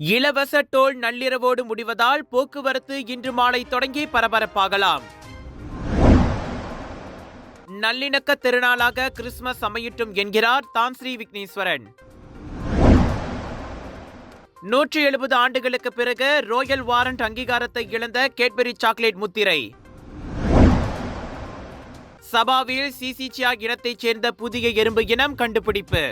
இலவச டோல் நள்ளிரவோடு முடிவதால் போக்குவரத்து இன்று மாலை தொடங்கி பரபரப்பாகலாம். நல்லிணக்க திருநாளாக கிறிஸ்துமஸ் அமையட்டும் என்கிறார் தான் ஸ்ரீ விக்னேஸ்வரன். நூற்றி எழுபது ஆண்டுகளுக்கு பிறகு ரோயல் வாரண்ட் அங்கீகாரத்தை இழந்த கேட்பரி சாக்லேட் முத்திரை. சபாவில் சிசிச்சியா இனத்தைச் சேர்ந்த புதிய எறும்பு இனம் கண்டுபிடிப்பு.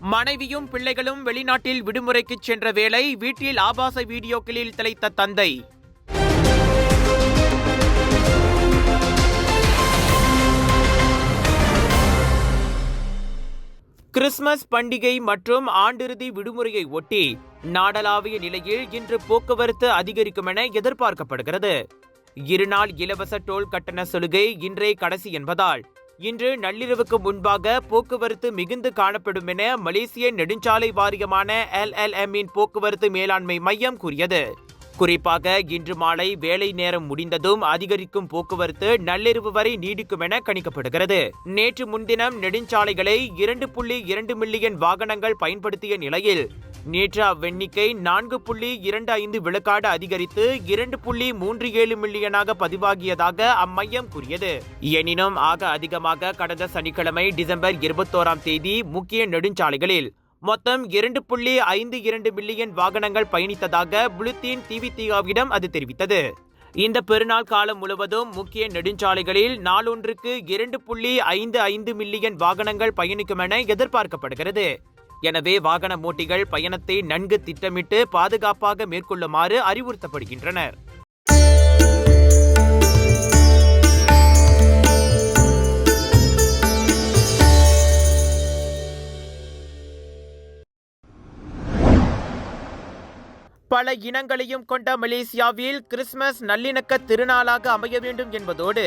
மனைவியும் பிள்ளைகளும் வெளிநாட்டில் விடுமுறைக்கு சென்ற வேளை வீட்டில் ஆபாச வீடியோக்களில் திளைத்த தந்தை. கிறிஸ்துமஸ் பண்டிகை மற்றும் ஆண்டிறுதி விடுமுறையை ஒட்டி நாடளாவிய நிலையில் இன்று போக்குவரத்து அதிகரிக்கும் என எதிர்பார்க்கப்படுகிறது. இருநாள் இலவச டோல் கட்டண சலுகை இன்றே கடைசி என்பதால் இன்று நள்ளிரவுக்கு முன்பாக போக்குவரத்து மிகுந்து காணப்படும் என மலேசிய நெடுஞ்சாலை வாரியமான எல்எல்எம்மின் போக்குவரத்து மேலாண்மை மையம் கூறியது. குறிப்பாக இன்று மாலை வேலை நேரம் முடிந்ததும் அதிகரிக்கும் போக்குவரத்து நள்ளிரவு வரை நீடிக்கும் என கணிக்கப்படுகிறது. நேற்று முன்தினம் நெடுஞ்சாலைகளை இரண்டு புள்ளி இரண்டு மில்லியன் வாகனங்கள் பயன்படுத்திய நிலையில் நேற்று அவ்வெண்ணிக்கை நான்கு புள்ளி இரண்டு ஐந்து விழுக்காடு அதிகரித்து இரண்டு புள்ளி மூன்று ஏழு மில்லியனாக பதிவாகியதாக அம்மையம் கூறியது. எனினும் ஆக அதிகமாக கடந்த சனிக்கிழமை டிசம்பர் இருபத்தோராம் தேதி முக்கிய நெடுஞ்சாலைகளில் மொத்தம் இரண்டு புள்ளி ஐந்து இரண்டு மில்லியன் வாகனங்கள் பயணித்ததாக புளுத்தீன் டிவிடியாவிடம் அது தெரிவித்தது. இந்த பெருநாள் காலம் முழுவதும் முக்கிய நெடுஞ்சாலைகளில் நாளொன்றுக்கு இரண்டு புள்ளி ஐந்து ஐந்து மில்லியன் வாகனங்கள் பயணிக்கும் என எதிர்பார்க்கப்படுகிறது. எனவே வாகன ஓட்டிகள் பயணத்தை நன்கு திட்டமிட்டு பாதுகாப்பாக மேற்கொள்ளுமாறு அறிவுறுத்தப்படுகின்றனர். பல இனங்களையும் கொண்ட மலேசியாவில் கிறிஸ்துமஸ் நல்லிணக்க திருநாளாக அமைய வேண்டும் என்பதோடு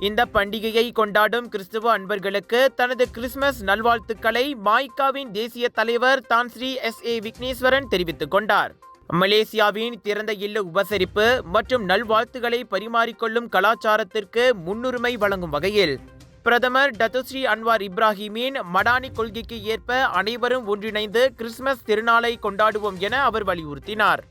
இந்த பண்டிகையை கொண்டாடும் கிறிஸ்துவ அன்பர்களுக்கு தனது கிறிஸ்துமஸ் நல்வாழ்த்துக்களை மாய்காவின் தேசிய தலைவர் தான் ஸ்ரீ எஸ் ஏ விக்னேஸ்வரன் தெரிவித்துக் கொண்டார். மலேசியாவின் திறந்த இல்ல உபசரிப்பு மற்றும் நல்வாழ்த்துக்களை பரிமாறிக்கொள்ளும் கலாச்சாரத்திற்கு முன்னுரிமை வழங்கும் வகையில் பிரதமர் டத்துஸ்ரீ அன்வார் இப்ராஹிமின் மடானி கொள்கைக்கு ஏற்ப அனைவரும் ஒன்றிணைந்து கிறிஸ்துமஸ் திருநாளை கொண்டாடுவோம் என அவர் வலியுறுத்தினார்.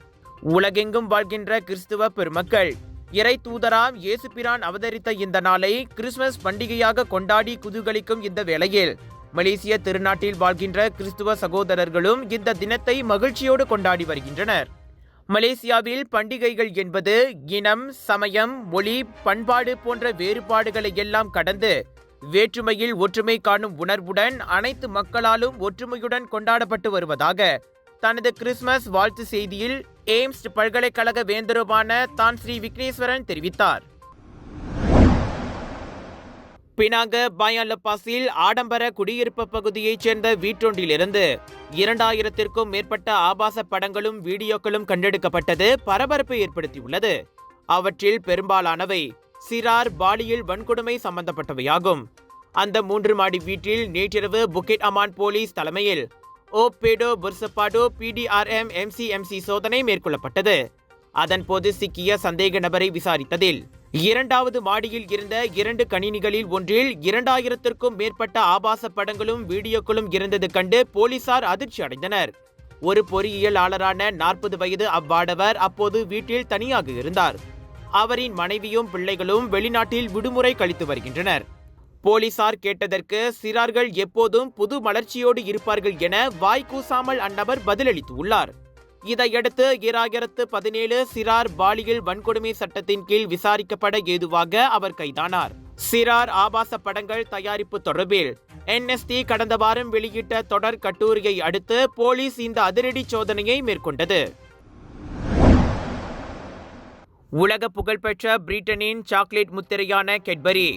உலகெங்கும் வாழ்கின்ற கிறிஸ்துவ பெருமக்கள் இறை தூதராம் இயேசுபிரான் அவதரித்த இந்த நாளை கிறிஸ்துமஸ் பண்டிகையாக கொண்டாடி குதூகலிக்கும் இந்த வேளையில் மலேசிய திருநாட்டில் வாழ்கின்ற கிறிஸ்துவ சகோதரர்களும் இந்த தினத்தை மகிழ்ச்சியோடு கொண்டாடி வருகின்றனர். மலேசியாவில் பண்டிகைகள் என்பது இனம் சமயம் மொழி பண்பாடு போன்ற வேறுபாடுகளை எல்லாம் கடந்து வேற்றுமையில் ஒற்றுமை காணும் உணர்வுடன் அனைத்து மக்களாலும் ஒற்றுமையுடன் கொண்டாடப்பட்டு வருவதாக தனது கிறிஸ்துமஸ் வாழ்த்து செய்தியில் எய்ம்ஸ் பல்கலைக்கழக வேந்தருமான தான் ஸ்ரீ விக்னேஸ்வரன் தெரிவித்தார். பினாங்க பாயாலப்பாசில் ஆடம்பர குடியிருப்பு பகுதியைச் சேர்ந்த வீட்டொன்றிலிருந்து இரண்டாயிரத்திற்கும் மேற்பட்ட ஆபாச படங்களும் வீடியோக்களும் கண்டெடுக்கப்பட்டது பரபரப்பை ஏற்படுத்தியுள்ளது. அவற்றில் பெரும்பாலானவை சிறார் பாலியல் வன்கொடுமை சம்பந்தப்பட்டவையாகும். அந்த மூன்று மாடி வீட்டில் நேற்றிரவு புக்கெட் அமான் போலீஸ் தலைமையில் ஓபேடோ பேடோ புர்சப்பாடோ பிடிஆர்எம் எம்சிஎம்சி சோதனை மேற்கொள்ளப்பட்டது. அதன்போது சிக்கிய சந்தேக நபரை விசாரித்ததில் இரண்டாவது மாடியில் இருந்த இரண்டு கணினிகளில் ஒன்றில் இரண்டாயிரத்திற்கும் மேற்பட்ட ஆபாச படங்களும் வீடியோக்களும் இருந்தது கண்டு போலீசார் அதிர்ச்சி அடைந்தனர். ஒரு பொறியியலாளரான நாற்பது வயது அவ்வாடவர் அப்போது வீட்டில் தனியாக இருந்தார். அவரின் மனைவியும் பிள்ளைகளும் வெளிநாட்டில் விடுமுறை கழித்து வருகின்றனர். போலீசார் கேட்டதற்கு சிறார்கள் எப்போதும் புது மலர்ச்சியோடு இருப்பார்கள் என வாய் கூசாமல் அந்நபர் பதிலளித்துள்ளார். இதையடுத்து இராயிரத்து பதினேழு சிறார் பாலியல் வன்கொடுமை சட்டத்தின் கீழ் விசாரிக்கப்பட ஏதுவாக அவர் கைதானார். சிறார் ஆபாச படங்கள் தயாரிப்பு தொடர்பில் என்எஸ்டி கடந்த வாரம் வெளியிட்ட தொடர் கட்டுரையை அடுத்து போலீஸ் இந்த அதிரடி சோதனையை மேற்கொண்டது. உலக புகழ்பெற்ற பிரிட்டனின் சாக்லேட் முத்திரையான கெட்பரி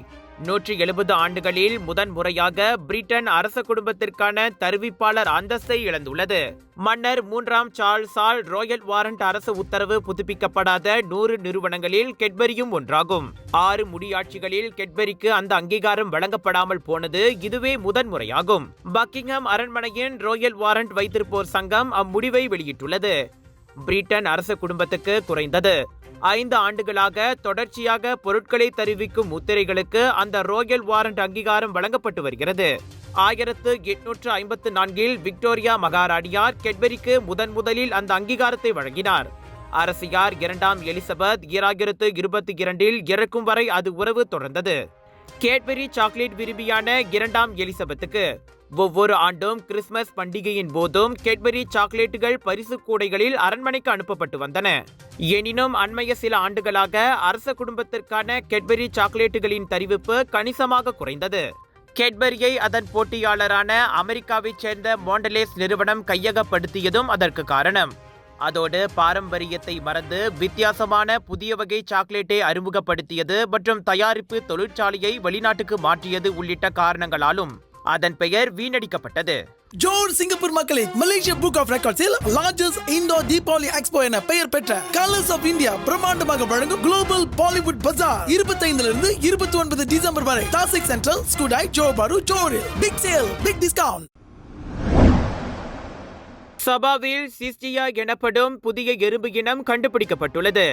நூற்றி எழுபது ஆண்டுகளில் முதன் முறையாக பிரிட்டன் அரச குடும்பத்திற்கான தருவிப்பாளர் அந்தஸ்தை இழந்துள்ளது. மன்னர் மூன்றாம் சார்ல்ஸால் ராயல் வாரண்ட் அரசு உத்தரவு புதுப்பிக்கப்படாத நூறு நிறுவனங்களில் கெட்பரியும் ஒன்றாகும். ஆறு முடியாட்சிகளில் கெட்பரிக்கு அந்த அங்கீகாரம் வழங்கப்படாமல் போனது இதுவே முதன் முறையாகும் பக்கிங்ஹாம் அரண்மனையின் ராயல் வாரண்ட் வைத்திருப்போர் சங்கம் அம்முடிவை வெளியிட்டுள்ளது. பிரிட்டன் அரச குடும்பத்துக்கு குறைந்தது. ஐந்து ஆண்டுகளாக தொடர்ச்சியாக பொருட்களை தருவிக்கும் முத்திரைகளுக்கு அந்த ரோயல் வாரண்ட் அங்கீகாரம் வழங்கப்பட்டு வருகிறது. ஆயிரத்து எட்நூற்று ஐம்பத்து நான்கில் விக்டோரியா மகாராணியார் கெட்பெரிக்கு முதன் முதலில் அந்த அங்கீகாரத்தை வழங்கினார். அரசியார் இரண்டாம் எலிசபெத் ஈராயிரத்து இருபத்தி இரண்டில் இறக்கும் வரை அது உறவு தொடர்ந்தது. கேட்பெரி சாக்லேட் விரும்பியான இரண்டாம் எலிசபெத்துக்கு ஒவ்வொரு ஆண்டும் கிறிஸ்துமஸ் பண்டிகையின் போதும் கேட்பெரி சாக்லேட்டுகள் பரிசு கூடைகளில் அரண்மனைக்கு அனுப்பப்பட்டு வந்தன. எனினும் அண்மைய சில ஆண்டுகளாக அரச குடும்பத்திற்கான கேட்பெரி சாக்லேட்டுகளின் தரிவிப்பு கணிசமாக குறைந்தது. கேட்பரியை அதன் போட்டியாளரான அமெரிக்காவைச் சேர்ந்த மோண்டலேஸ் நிறுவனம் கையகப்படுத்தியதும் அதற்கு காரணம். அதோடு பாரம்பரியத்தை மறந்து வித்தியாசமான புதிய வகை சாக்லேட்டை அறிமுகப்படுத்தியது மற்றும் தயாரிப்பு தொழிற்சாலையை வெளிநாட்டுக்கு மாற்றியது உள்ளிட்ட காரணங்களாலும் அதன் பெயர் வீணடிக்கப்பட்டது. ஜோர் சிங்கப்பூர் மக்களே மலேசிய புக் ஆஃப் ரெக்கார்ட்ஸில் லார்ஜஸ்ட் இந்தோ தீபாவளி எக்ஸ்போ என பெயர் பெற்ற கலர்ஸ் ஆஃப் இந்தியா பிரம்மாண்டமாக வழங்கும் குளோபல் பாலிவுட் பஜார் இருபத்தைந்துல இருந்து இருபத்தி ஒன்பது டிசம்பர் வரை Tasik central Skudai Johor Bahru ஜோரில் big sale big discount சபாவில் சிஸ்டியா எனப்படும் புதிய எறும்பு இனம் கண்டுபிடிக்கப்பட்டுள்ளது.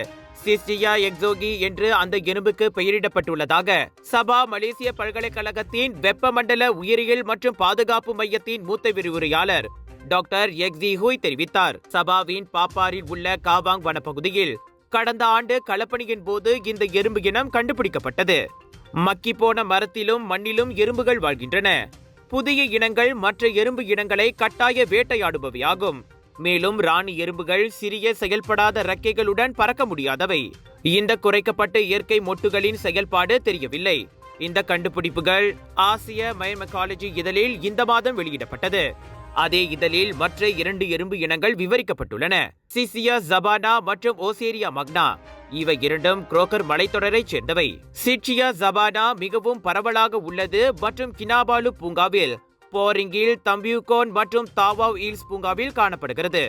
சிஸ்டியா எக்ஸோகி என்று அந்த எறும்புக்கு பெயரிடப்பட்டுள்ளதாக சபா மலேசிய பல்கலைக்கழகத்தின் வெப்பமண்டல உயிரியல் மற்றும் பாதுகாப்பு மையத்தின் மூத்த விரிவுரையாளர் டாக்டர் எக்ஸி ஹூய் தெரிவித்தார். சபாவின் பாப்பாரில் உள்ள காவாங் வனப்பகுதியில் கடந்த ஆண்டு களப்பணியின் போது இந்த எறும்பு இனம் கண்டுபிடிக்கப்பட்டது. மக்கிப்போன மரத்திலும் மண்ணிலும் எறும்புகள் வாழ்கின்றன. புதிய இனங்கள் மற்ற எறும்பு இனங்களை கட்டாய வேட்டையாடுபவையாகும். மேலும் ராணி எறும்புகள் சிறிய செயல்படாத ரக்கைகளுடன் பறக்க முடியாதவை. இந்த குறைக்கப்பட்ட இயற்கை மொட்டுகளின் செயல்பாடு தெரியவில்லை. இந்த கண்டுபிடிப்புகள் ஆசிய மைமகாலஜி இதழில் இந்த மாதம் வெளியிடப்பட்டது. அதே இதழில் மற்ற இரண்டு எறும்பு இனங்கள் விவரிக்கப்பட்டுள்ளன. சிசியா ஜபானா மற்றும் ஓசேரியா மக்னா. இவை இரண்டும் குரோக்கர் மலைத்தொடரைச் சேர்ந்தவை. சிட்சியா ஜபானா மிகவும் பரவலாக உள்ளது மற்றும் கினாபாலு பூங்காவில் போரிங்கில் தம்பியூகோன் மற்றும் தாவாவ் ஈல்ஸ் பூங்காவில் காணப்படுகிறது.